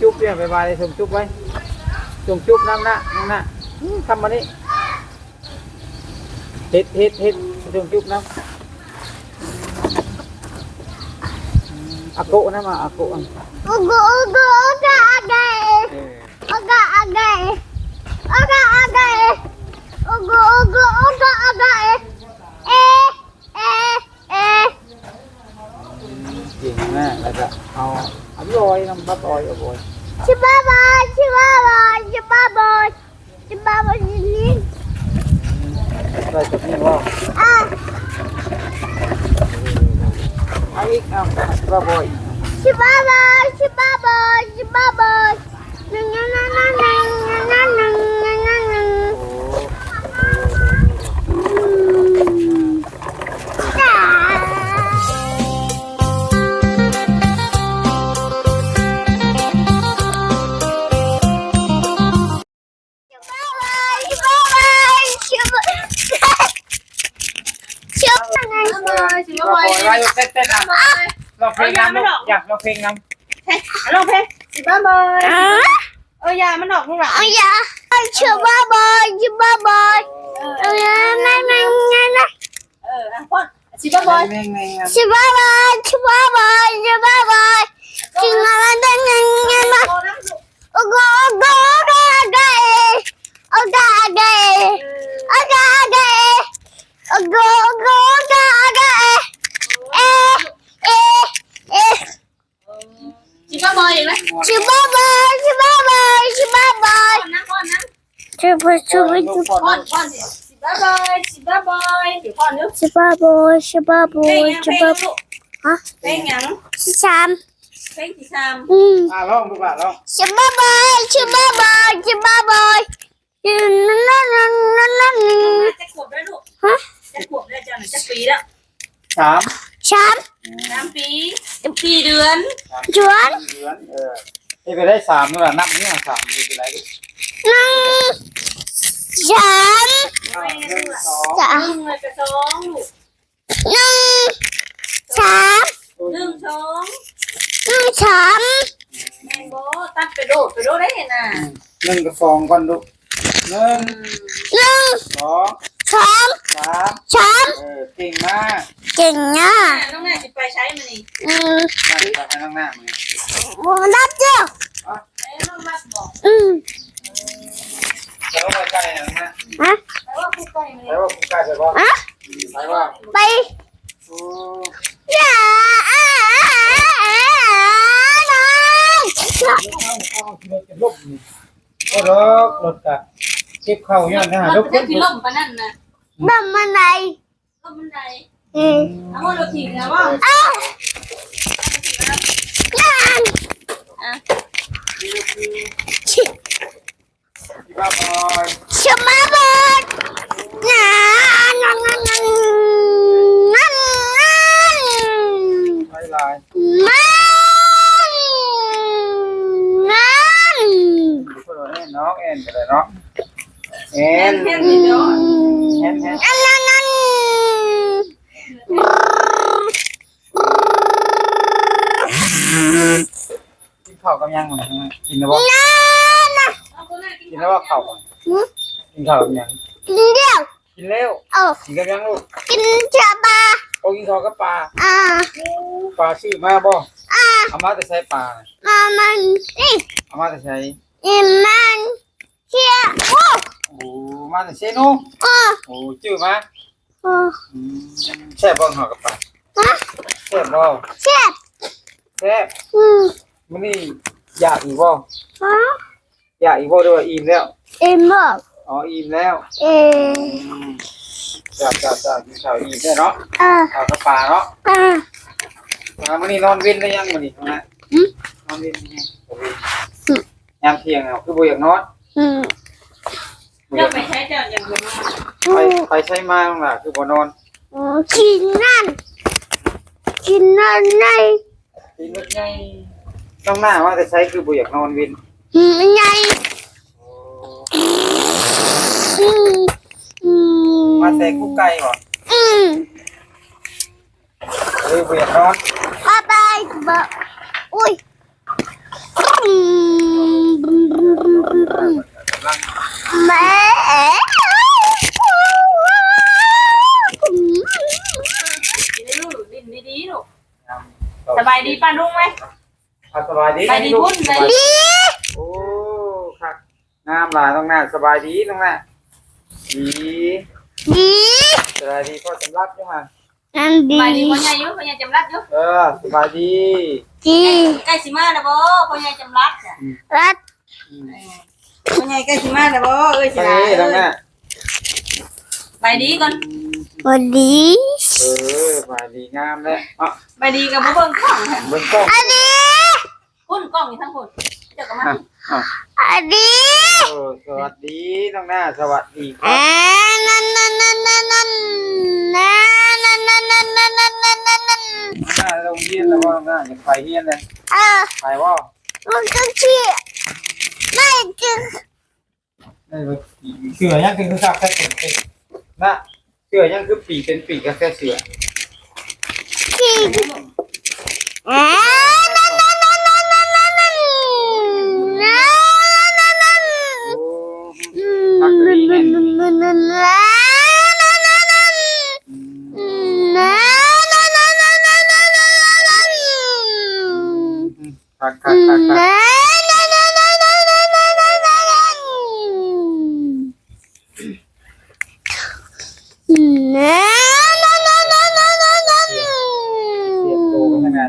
จุ๊บเนี่ยไปบายเลยส่งจุ๊บไว้ส่งจุ๊บน้ำหน้าน้ำหน้าอืมทำมานี่เฮ็ดเฮ็ดเฮ็ดส่งจุ๊บน้ำอืมอาโกะนะมาอาโกะอะ Ugo ugo uga agay. เออ Uga agay. Uga agay. Ugo ugo uga agay. Eh eh eh. เก่งมากแล้วก็เอา Boy, ng baboy, boy. Si baboy, si baboy, si baboy. Si baboy, si lin. Right. Ah! Ay, ang baboy. Si. อยไว้เต้นเต้นอะลองเพลงน้ำอยากลองเพลงน้ำลองเพลงสิบ้าบอยเออยามันออกลูกหราเออยาเชื่อบ้าบอยชื่อบ้าบอยเออนั่นนั่นนะเอออะพ่อชิบ้าบอยชิบ้าบอยชิบ้าบอยชิบ้าบอยชิงอะไรตั้งยังไงมาโอ้โหโอ้โหโอ้โห Chubby to fun. Bye bye. Bye bye. Bye bye. Bye บอย Bye bye. ฮะเพลงหยังสิชามเพลงสิชามอืมอ่าร้องดูว่าร้องชิบะบอยชิบะบอยชิบะบอยยืนนั่นนั่นนั่นนั่จะขวบได้ลูกฮะจะขวบได้จ้ะจะปีและวสามสามสามปีปีเดือนเดือนเดือนออไปได้สามนู่นนับนี่สามไปได้นั่ รดิ Nang. Sam. อะหนึ่งสอง Dạ. หนึ่งเลยกระสองลูก Nang. Sam. หนึ่งสอง Nang Sam. แมงโบตัดไปโดดไปโดดได้เห็นน่ะหนึ่งกับสองก่อนลูกหนึ่ง Nang. สอง Sam. สาม Sam. เออเก่งมาก Chừng nha. น้องแม่จะไปใช้มันนี่ Ừ. มาไปให้น้องหน้ามึง Đắp chưa? เอ้ยน้องรักบอก Ừ. จ แต่ว่าใกล้นะฮะะแต่ว่าใกล้ใช่ปะไปว่าไปอย่าน้องรถรถระเช็บเข่าย่านนะรถรถที่ล่มปนั่นนะล่มมันไหนล่มมันไหนเอ้อเอารถถีบนะว่าอ้าวยานอะ ชมาบอดงานงานงานงานงานงานน้องเอ็นไปเลยเนาะเอ็นเอ็นเอ็นเอ็นกินข้าวกับยังเกินนะบอส กินแล้วว่าเข่ากินเข่าแยังกินเดียวกินเร็วเออกินกับยังลูกกินเชาปลาโอ้กินเข่ากับปลาอ่าปลาชื่อมาบ่อ่าเอามาจะใช้ปลาอามันนี่เอามาจะใช้อิมันเชี่ยโอ้โอ้มาแต่เชนูโอ้โอ้ชื่อมาโอ้แช่บ้องเข่ากับปลาฮะแช่บ้องแช่เช่อืมมันนี่อยากอีกบ่ฮะ อยากอีกบ่ด้วยว่าอิ่มแล้ว Em mơ. อ๋ออิ่มแล้ว Ê. อืมจ้าจ้าจ้ากินข้าวอิ่มแล้วเนาะ À. ข้าวกับปลาเนาะ À. อ่ามื้อนี้นอนเว้นได้ยังมื้อนี้นะหืมนอนเว้นได้ยังบ่เว้นหืมยามเที่ยงเอาคือบ่อยากนอน Ừ. บ่อเจ้ายากไปใช้เจ้าอย่างเดียวไป Ừ. ไปใช้มาบ้างล่ะคือบ่นอน Ờ, Chín ăn. Chín ăn này. กินรถใหญ่ต้องหน้าว่าแต่ใช้คือบ่อยากนอนเว้น ยังไงมาเตะคู่ไก่เหรออืมเฮ้ยเวียนร้อนบ๊ายบายบอกอุ้ยอืมบึมบึมบึมบึมบึมร่างแม่อืมดีลูกดินดีๆลูกสบายดีป้าลุงไหมอะสบายดีสบายดีพุ่นสบายดี งามหลายน้องหน้าสบายดีต้องหน้าดีดีสบายดีพ่อสำรับอยู่ห่างนั่นดีไปดีพ่อใหญ่ยุ่พ่อใหญ่จำรัดยุ่เออสบายดีดีใกล้สิมาแล้วบ่พ่อใหญ่จำรัดน่ะรัดมเอพ่อใหญ่ใกล้สิมาแล้วบ่เอ้ยสบาเอ้ยน้องหน้าไปดีก่อนวันดีเออสบายดีงามเลยอะไปดีกับบ่เบิ่งกล้องน่ะเบิ่งกล้องอันนี้คุณกล้องอยู่ทั้งพุ่น สดี๋ยวก็มาอัสดีเออสวัสดีน้องหน้าสวัสดีครับนั่นนั่นนั่นนั่นนั่นนั่นนั่นนั่นนั่นนั่นนั่นนั่นนั่นหน้าโรงเรียนแล้วว่าหน้าจะไปเรียนเลยเออนนั่นนั่นนนนนนไม่จริงเสือยังคือซานนั่เป็นนะเสืนนั่นนั่นเป็นปีก็แค่เสือนนั่น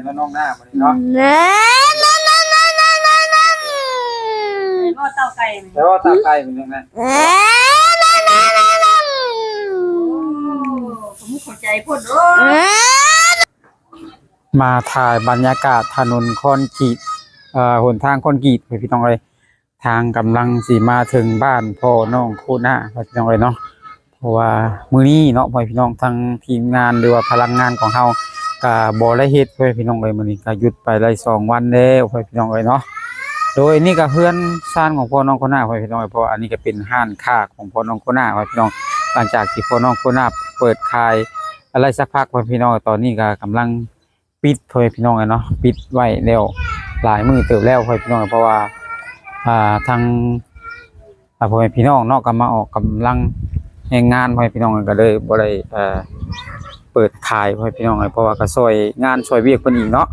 กันทางหน้านแล้วน้องหน้ามาเลยเนาะหม้อเตาไก่แล้วว่าตาไกลเป็นยังไงผมเข้าใจพ่นโอ้มาถ่ายบรรยากาศถนนคอนกรีตเอ่อหนทางคอนกรีตไปพี่น้องเลย ทางกำลังสีมาถึงบ้านพ่อน้องโคหน้าไปพี่น้องเลยเนาะเพราะว่ามื้อนี้เนาะพ่อพี่น้องทั้งทีมงานหรือว่าพลังงานของเฮา ก็บ่ได้เฮ็ดพ่อพี่น้องเลยมื้อนี้ก็หยุดไปได้สองวันแล้วพ่อพี่น้องเลยเนาะโดยนี่ก็เพื่อนซ่านของพ่อน้องโคหน้าพ่อพี่น้องเลยเพราะว่าอันนี้ก็เป็นห้านค้าของพ่อน้องโคหน้าพ่อพี่น้องหลังจากที่พ่อน้องโคหน้าเปิดขายอะไรสักพักพ่อพี่น้องตอนนี้ก็กำลังปิดพ่อแม่พี่น้องเอะเนาะปิดไว้แล้วหลายมือเติบแล้วพ่อแม่พี่น้องเพราะว่าอ่าทางอ่าพ่อแม่พี่น้องเนาะก็มาออกกำลังแรงงานพ่อแม่พี่น้องก็เลยบ่ได้เอ่อ เปิดขายพ่อพี่น้องเพราะว่าก็ซอยงานซอยเวียกเพิ่นอีกเนาะ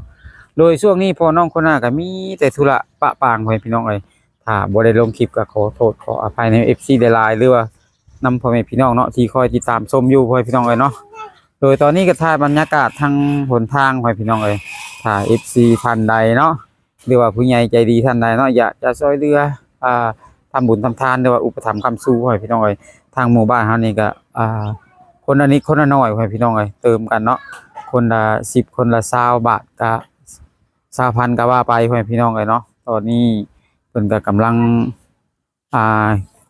โดยช่วงนี้พอน้องคนหน้าก็มีแต่ธุระปะปางพ่อพี่น้องเลยถ้าบ่ได้ลงคลิปก็ขอโทษขออภัยใน FC ได้หลายหรือว่านำพ่อแม่พี่น้องเนาะที่คอยติดตามชมอยู่พ่อพี่น้องเลยเนาะโดยตอนนี้ก็ถ่ายบรรยากาศทางหนทางไปพี่น้องเอ้ยถ้า FC ท่านใดเนาะหรือว่าผู้ใหญ่ใจดีท่านใดเนาะอยากจะช่วยเหลืออ่าทำบุญทำทานหรือว่าอุปถัมภ์คำสู้ให้พี่น้องเอ้ยทางหมู่บ้านเฮานี่ก็อ่า คนละนิดคนละน้อยให้พี่น้องเอ้ยเติมกันเนาะคนละ10คนละ20บาทก็20,000ก็ว่าไปให้พี่น้องเอ้ยเนาะตอนนี้เพิ่นก็กำลังอ่า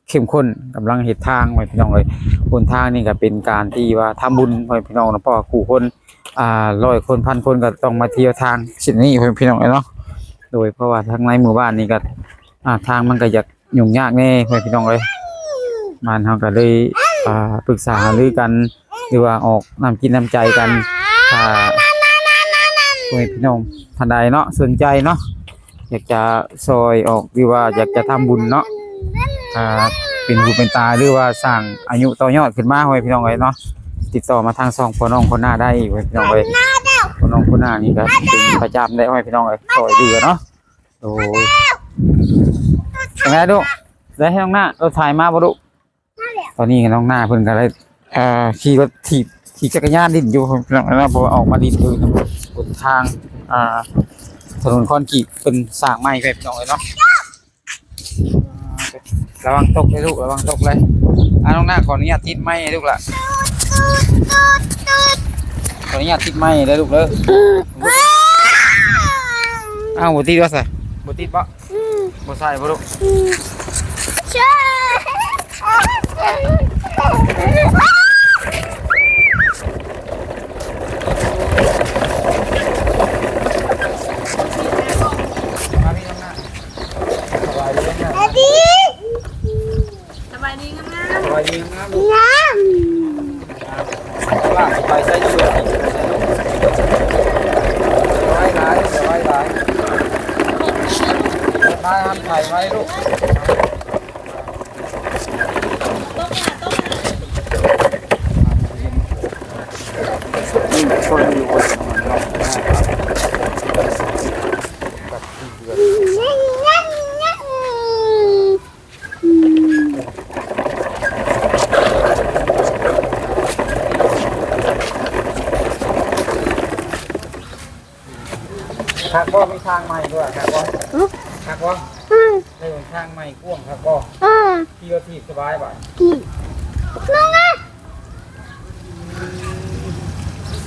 เข้มข้นกำลังเฮ็ดทางให้พี่น้องเอ้ยบนทางนี่ก็เป็นการที่ว่าทำบุญให้พี่น้องนะเพราะว่าคู่คนอ่าร้อยคนพันคนก็ต้องมาเที่ยวทางสิ่งนี้ให้พี่น้องเลยเนาะโดยเพราะว่าทางในหมู่บ้านนี่ก็อ่าทางมันก็อยากยุ่งยากแน่ให้พี่น้องเลยมันเฮาก็เลยอ่าปรึกษาหารือกัน หรือว่าออกน้ำกินน้ำใจกันถ้าให้พี่น้องท่านใดเนาะสนใจเนาะอยากจะซอยออกหรือว่าอยากจะทำบุญเนาะอ่าเป็นหูเป็นตาหรือว่าสร้างอายุต่อยอดขึ้นมาไว้พี่น้องเอ้เนาะติดต่อมาทางซองพ่อน้องคนหน้าได้ไว้พี่น้องเอ้ยพ่อน้องคนหน้านี่ก็เป็นประจำได้ไว้พี่น้องเอ้ยคอยเดือเนาะโอ้ยยังไงลูกได้ให้น้องหน้าเราถ่ายมาบ่ลูกตอนนี้น้องหน้าเพิ่นก็ได้ อ่อขี่รถถีบขี่จักรยานดิ้นอยู่พี่น้องเอ้ยเนาะพราะว่าออกมาดิ้นอยู่บนทางอ่าถนนคอนกรีตเป็นสร้างใหม่ไว้พี่น้องเอ้ยเนาะระวังตกเลยลูกระวังตกเลยอ่าน้องหน้าขออนุญาตติดไม้ลูกละขออนุญาตติดไม้เลยลูกเลยอ้าวบุติดวะสิบุติดปะบุใส่ปะลูกมาพี่น้องหน้าสบายดีน้องหน้า สบายดีงาม สบายดีน้องหน้าลูกว่าไปใส่ยูเลยไว้หลายเดี๋ยวไว้หลายมาทำไข่ไว้ลูก นี่คนอยู่บนถนนเนาะนะครับ คักบ่มีทางใหม่ ด้วยคักบ่คักบ่อืมได้หนทางใหม่กว้างคักบ่อืมขี่รถถีบสบายบ่กี่น้องอะ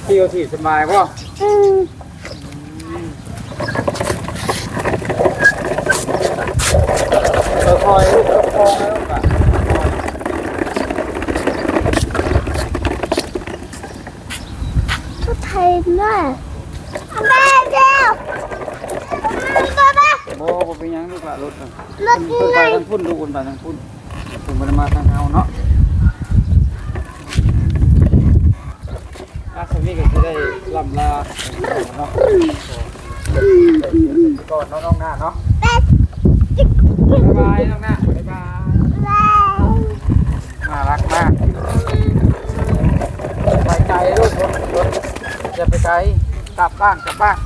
ขี่รถถีบสบายบ่อืมเออคอยลูกประคองแล้วลูกอะก็ไทยน่ะแม่เจ้าบ้า บ้าบ่บ่เป็นหยังลูกอะรถน่ะรถเพิ่นยังไปไงทางพุ่นลูกเพิ่นไปทางพุ่นเพิ่นบ่ได้มาทางเฮาเนาะอาสมีก็สิได้ลำลาเนาะก่อนเนาะน้องหน้าเนาะเป็ดบ๊ายบายน้องหน้าบ๊ายบายน่ารักมากไปไกลลูกรถรถอย่าไปไกลกลับบ้านกลับบ้าน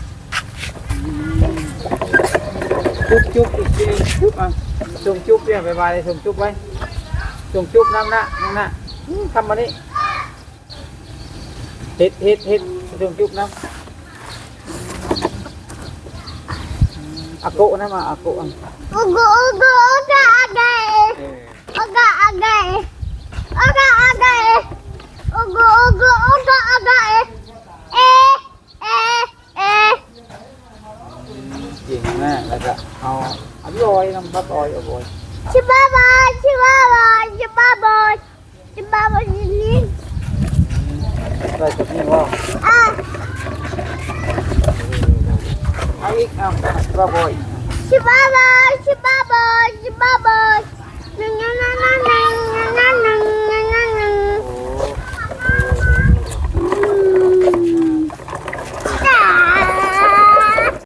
จุ๊บจุ๊บอีกทีจุ๊บอะส่งจุ๊บเนี่ยบายบายเลยส่งจุ๊บไว้ส่งจุ๊บน้ำหน้าน้ำหน้าอืมทำมานี่เฮ็ดเฮ็ดเฮ็ดส่งจุ๊บน้ำอืมอาโกะนะมาอาโกะอะอุกอุกอุกอาเกเอออุกอาเกอุกอาเกอุกอุกอุกอาเกเอเอเอ เก่งมากแล้วก็เอาอันนี้ออยน้ำพัดออยเอาบอยชิบะบอยชิบ